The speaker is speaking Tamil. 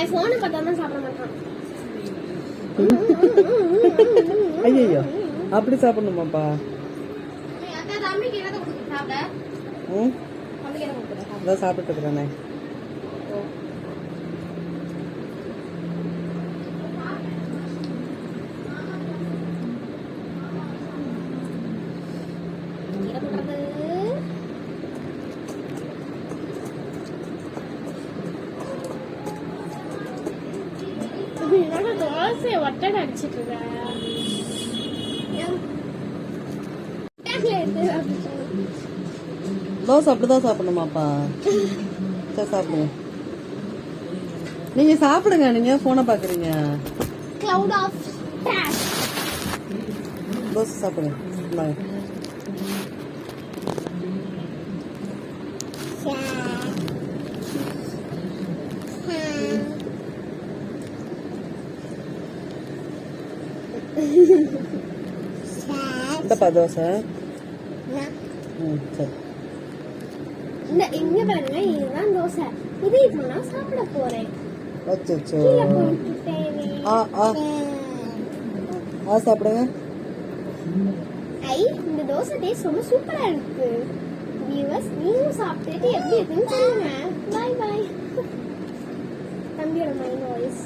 சாப்பிட மாட்டான். ஐயோ அப்படி சாப்பிடணுமாப்பா? அக்கா தம்பிக்கு என்னோட தோசையை ஒட்டடை அடிச்சிட்டு தோசை அப்படிதான் சாப்பிடணுமாப்பா? சரி சாப்பிடுங்க. நீங்க சாப்பிடுங்க நீங்க போனை பாக்குறீங்க. தோசை சாப்பிடுங்க இந்தப்பா தோசை ம் சரி இந்த இங்க பாருங்க இதுதான் தோசை இது இப்போ நான் சாப்பிட போறேன் அச்சோ. ஆ ஆ ஆ சாப்பிடுங்க ஐ இந்த தோசை டேஸ்ட் ரொம்ப சூப்பரா இருக்கு வியூவர்ஸ் நீங்களும் சாப்பிட்டுட்டு எப்படி இருக்குன்னு சொல்லுங்க பாய் பாய் தம்பியோட மைண்ட் வாய்ஸ்